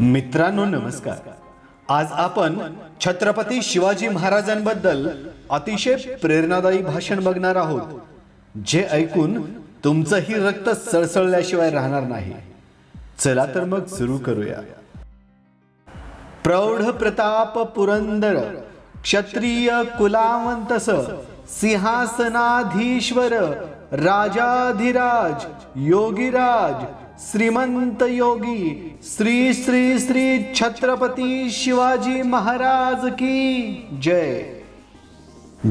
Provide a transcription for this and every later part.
मित्रांनो नमस्कार. आज आपण छत्रपती शिवाजी महाराजांबद्दल अतिशय प्रेरणादायी भाषण बघणार आहोत जे ऐकून तुमचंही रक्त सळसळल्याशिवाय राहणार नाही. चला तर मग सुरू करूया. प्रौढ प्रताप पुरंदर क्षत्रिय कुलावंतस सिंहासनाधीश्वर राजाधिराज योगीराज श्रीमंत योगी श्री श्री श्री छत्रपती शिवाजी महाराज की जय.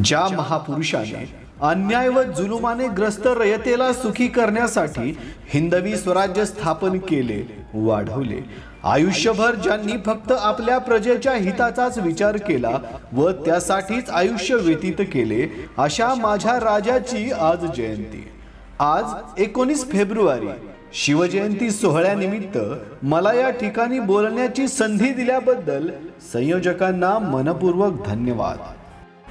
ज्या महापुरुषाने अन्याय व जुलुमाने ग्रस्त रयतेला सुखी करण्यासाठी हिंदवी स्वराज्य स्थापन केले वाढवले आयुष्यभर ज्यांनी फक्त आपल्या प्रजेच्या हिताचाच विचार केला व त्यासाठीच आयुष्य व्यतीत केले अशा माझ्या राजाची आज जयंती. आज एकोणीस फेब्रुवारी शिवजयंती सोहळ्यानिमित्त मला या ठिकाणी बोलण्याची संधी दिल्याबद्दल संयोजकांना मनपूर्वक धन्यवाद.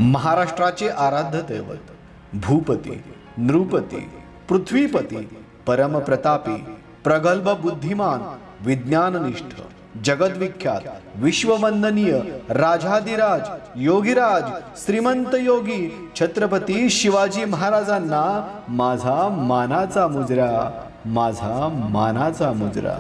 महाराष्ट्राचे आराध्य दैवत भूपती नृपती पृथ्वीपती परमप्रतापी प्रगल्भ बुद्धिमान विज्ञाननिष्ठ जगद्विख्यात विश्ववंदनीय राजाधिराज योगीराज श्रीमंत योगी छत्रपती शिवाजी महाराजांना माझा मानाचा मुजरा. माझा मानाचा मुजरा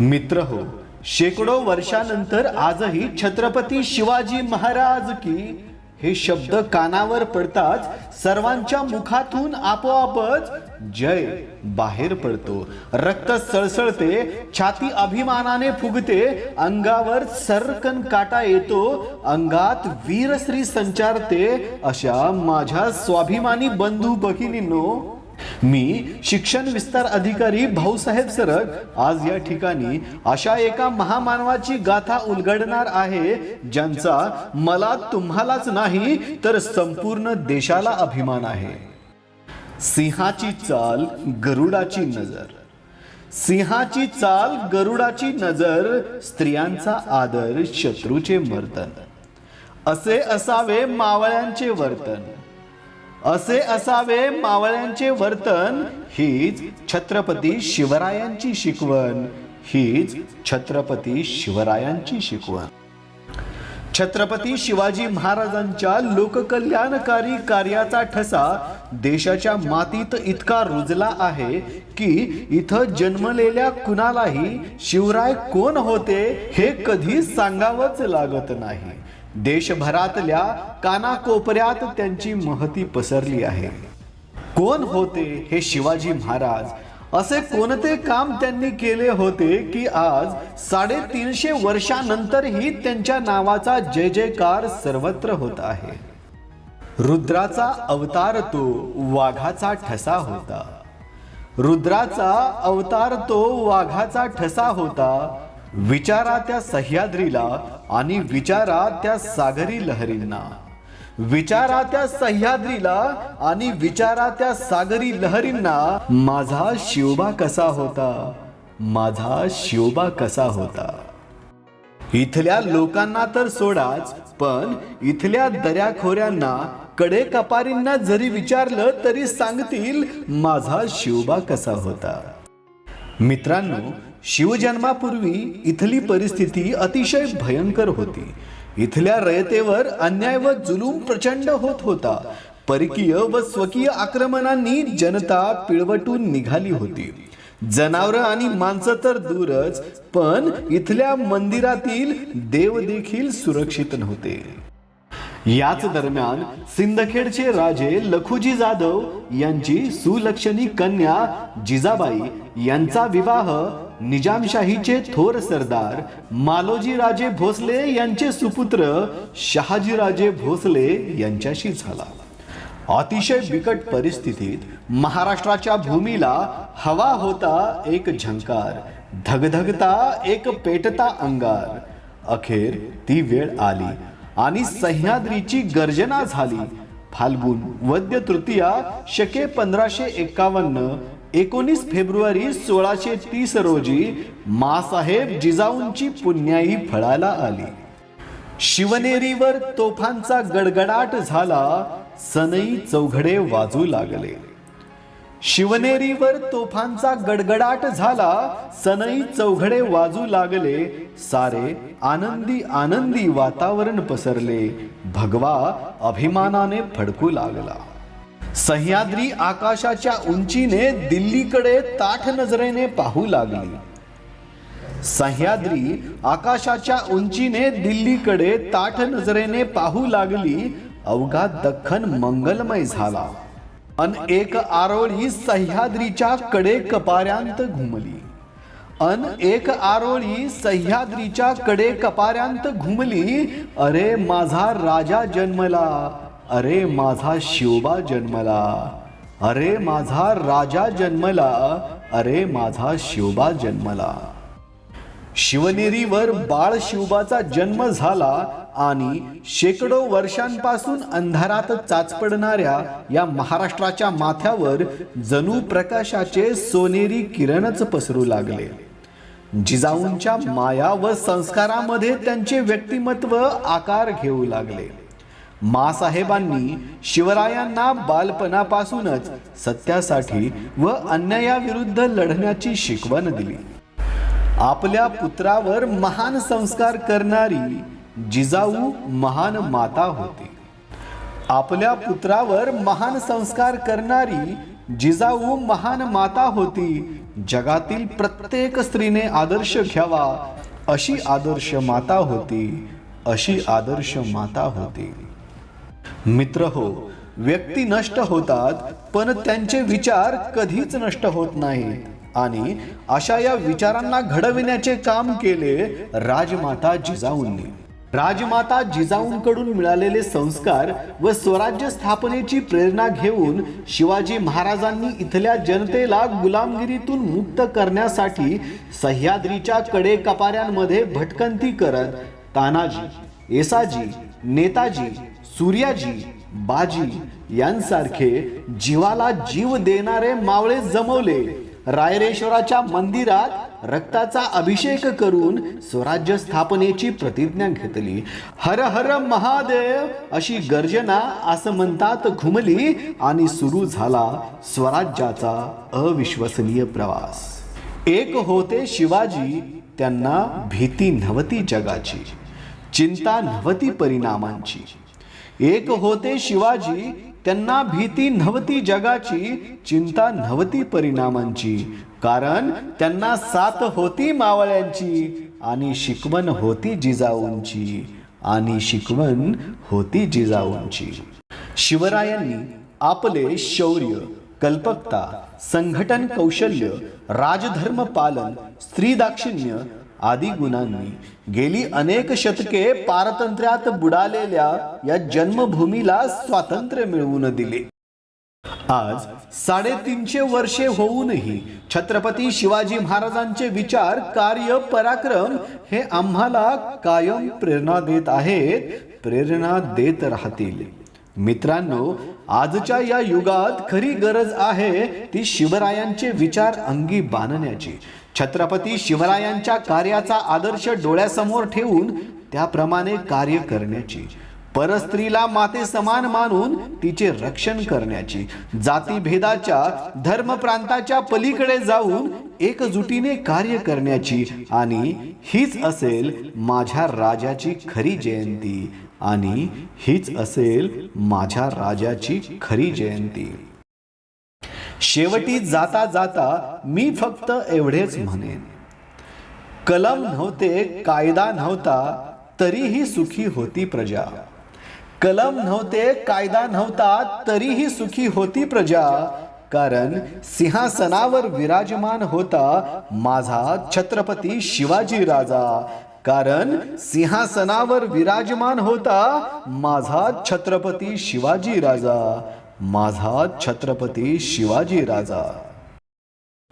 मित्र हो शेकडो वर्षानंतर आजही छत्रपती शिवाजी महाराज की हे शब्द कानावर पडताच सर्वांच्या मुखातून आपोआपच जय बाहेर पडतो. रक्त सळसळते छाती अभिमानाने फुगते अंगावर सरकन काटा येतो अंगात वीरश्री संचारते अशा माझ्या स्वाभिमानी बंधू भगिनींनो मी शिक्षण विस्तार अधिकारी भाऊसाहेब सरग आज या ठिकाणी अशा एका महामानवाची गाथा उलगडणार आहे ज्यांचा मला तुम्हालाच नाही तर संपूर्ण देशाला अभिमान आहे. सिंहाची चाल गरुडाची नजर. सिंहाची चाल गरुडाची नजर स्त्रियांचा आदर शत्रूचे मर्दन. असे असावे मावळ्यांचे वर्तन. असे असावे मावळ्यांचे वर्तन हीच छत्रपती शिवरायांची शिकवण हीच छत्रपती शिवरायांची शिकवण. छत्रपती शिवाजी महाराजांच्या लोककल्याणकारी कार्याचा ठसा देशाच्या मातीत इतका रुजला आहे की इथं जन्मलेल्या कुणालाही शिवराय कोण होते हे कधी सांगावंच लागत नाही. देशभरातल्या कानाकोपऱ्यात त्यांची महती पसरली आहे. कोण होते हे शिवाजी महाराज? असे कोणते काम त्यांनी केले होते की आज साडेतीनशे वर्षानंतरही त्यांच्या नावाचा जय जयकार सर्वत्र होत आहे? रुद्राचा अवतार तो वाघाचा ठसा होता. रुद्राचा अवतार तो वाघाचा ठसा होता. विचारा त्या सह्याद्रीला आणि विचारा त्या सागरी लहरींना. विचारा त्या सह्याद्रीला आणि विचारा त्या सागरी लहरींना माझा शिवबा कसा होता? माझा शिवबा कसा होता? इथल्या लोकांना तर सोडाच पण इथल्या दऱ्याखोऱ्यांना कडे कपारींना जरी विचारलं तरी सांगतील माझा शिवबा कसा होता? मित्रांनो शिवजन्मापूर्वी इथली परिस्थिती अतिशय भयंकर होती. इथल्या रयतेवर अन्याय व जुलूम प्रचंड होत होता. परकीय व स्वकीय आक्रमणांनी जनता पिळवटून निघाली होती. जनावर आणि माणसं तर दूरच पण इथल्या मंदिरातील देव देखील सुरक्षित नव्हते. याच दरम्यान सिंदखेडचे राजे लखुजी जाधव यांची सुलक्षणी कन्या जिजाबाई यांचा विवाह निजामशाहीचे थोर सरदार मालोजी राजे भोसले यांचे सुपुत्र शहाजीराजे भोसले यांच्याशी झाला. अतिशय बिकट परिस्थितीत महाराष्ट्राच्या भूमीला हवा होता एक झंकार धगधगता एक पेटता अंगार. अखेर ती वेळ आली आणि सह्याद्रीची गर्जना झाली. फाल्गुन वद्य तृतीया शके पंधराशे एकावन्न एकोणीस फेब्रुवारी सोळाशे तीस रोजी मासाहेब जिजाऊंची पुण्याई फळाला आली. शिवनेरीवर तोफांचा गडगडाट झाला सनई चौघडे वाजू लागले. शिवनेरीवर तोफांचा गडगडाट झाला सनई चौघडे वाजू लागले सारे आनंदी आनंदी वातावरण पसरले भगवा अभिमानाने फडकू लागला. सह्याद्री आकाशाच्या उंचीने दिल्लीकडे ताठ नजरेने पाहू लागली. सह्याद्री आकाशाच्या उंचीने दिल्लीकडे ताठ नजरेने पाहू लागली. अवघा दख्खन मंगलमय झाला. अन एक आरोळी सह्याद्रीच्या कडे कपाऱ्यांत घुमली. अन एक आरोळी सह्याद्रीच्या कडे कपाऱ्यांत घुमली. अरे माझा राजा जन्मला. अरे माझा शिवबा जन्मला. अरे माझा राजा जन्मला. अरे माझा शिवबा जन्मला. शिवनेरीवर बाळ शिवबाचा जन्म झाला आणि शेकडो वर्षांपासून अंधारात चाचपडणाऱ्या या महाराष्ट्राच्या माथ्यावर जणू प्रकाशाचे सोनेरी किरणच पसरू लागले. जिजाऊंच्या माया व संस्कारामध्ये त्यांचे व्यक्तिमत्व आकार घेऊ लागले. मासाहेबांनी शिवरायांना बालपणापासूनच सत्यासाठी व अन्यायाविरुद्ध लढण्याची शिकवण दिली. आपल्या पुत्रावर महान संस्कार करणारी जिजाऊ महान माता होती. आपल्या पुत्रावर महान संस्कार करणारी जिजाऊ महान माता होती. जगातील प्रत्येक स्त्रीने आदर्श घ्यावा अशी आदर्श माता होती अशी आदर्श माता होती. मित्र हो व्यक्ती नष्ट होतात पण त्यांचे विचार कधीच नष्ट होत नाहीत. आणि अशा या विचारांना घडविण्याचे काम केले राजमाता जिजाऊंनी. राजमाता जिजाऊंकडून मिळालेले संस्कार व स्वराज्य स्थापनेची प्रेरणा घेऊन शिवाजी महाराजांनी इथल्या जनतेला गुलामगिरीतून मुक्त करण्यासाठी सह्याद्रीच्या कडे कपाऱ्यांमध्ये भटकंती करत तानाजी येसाजी नेताजी सूर्याजी बाजी यांसारखे जीवाला जीव देणारे मावळे जमवले. रायरेश्वराच्या मंदिरात रक्ताचा अभिषेक करून स्वराज्य स्थापनेची प्रतिज्ञा घेतली. हर हर महादेव अशी गर्जना असं म्हणतात घुमली आणि सुरू झाला स्वराज्याचा अविश्वसनीय प्रवास. एक होते शिवाजी त्यांना भीती नव्हती जगाची चिंता नव्हती परिणामांची. एक होते शिवाजी त्यांना भीती नव्हती जगाची चिंता नव्हती परिणामांची. कारण त्यांना साथ होती मावळ्यांची आणि शिकवण होती जिजाऊंची. आणि शिकवण होती जिजाऊंची. शिवरायांनी आपले शौर्य कल्पकता संघटन कौशल्य राजधर्म पालन स्त्री दाक्षिण्य आदी गुणांनी गेली अनेक शतके पारतंत्र्यात बुडालेल्या या जन्मभूमीला स्वातंत्र्य मिळवून दिले. आज साडेतीनशे वर्षे होऊनही छत्रपती शिवाजी महाराजांचे विचार कार्य पराक्रम हे आम्हाला कायम प्रेरणा देत आहेत प्रेरणा देत राहतील. मित्रांनो आजच्या या युगात खरी गरज आहे ती शिवरायांचे विचार अंगी बांधण्याची. छत्रपती शिवरायांच्या कार्याचा आदर्श डोळ्यासमोर ठेवून त्याप्रमाणे कार्य करण्याची परस्त्रीला माते समान मानून तिचे रक्षण करण्याची जातीभेदाच्या धर्मप्रांताच्या पलीकडे जाऊन एकजुटीने कार्य करण्याची आणि हीच असेल माझ्या राजाची खरी जयंती आणि हीच असेल माझ्या राजाची खरी जयंती. शेवटी जाता जाता मी फक्त एवढेच म्हणेन. कलम नव्हते कायदा नव्हता तरीही सुखी होती प्रजा. कलम नव्हते कायदा नव्हता तरीही सुखी होती प्रजा. कारण सिंहासनावर विराजमान होता माझा छत्रपती शिवाजी राजा. कारण सिंहासनावर विराजमान होता माझा छत्रपती शिवाजी राजा. माझा छत्रपती शिवाजी राजा.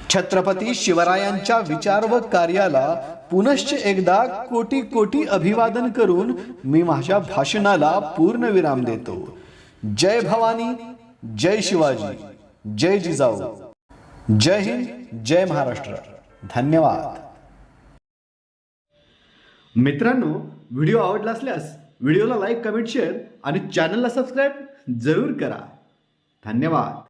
छत्रपती शिवरायांच्या विचार व कार्याला पुनश्च एकदा कोटी कोटी अभिवादन करून मी माझ्या भाषणाला पूर्ण विराम देतो. जय भवानी जय शिवाजी जय जिजाऊ. जय हिंद जय महाराष्ट्र. धन्यवाद. मित्रांनो व्हिडिओ आवडला असल्यास व्हिडिओला लाईक कमेंट शेअर आणि चॅनलला सबस्क्राईब जरूर करा. धन्यवाद.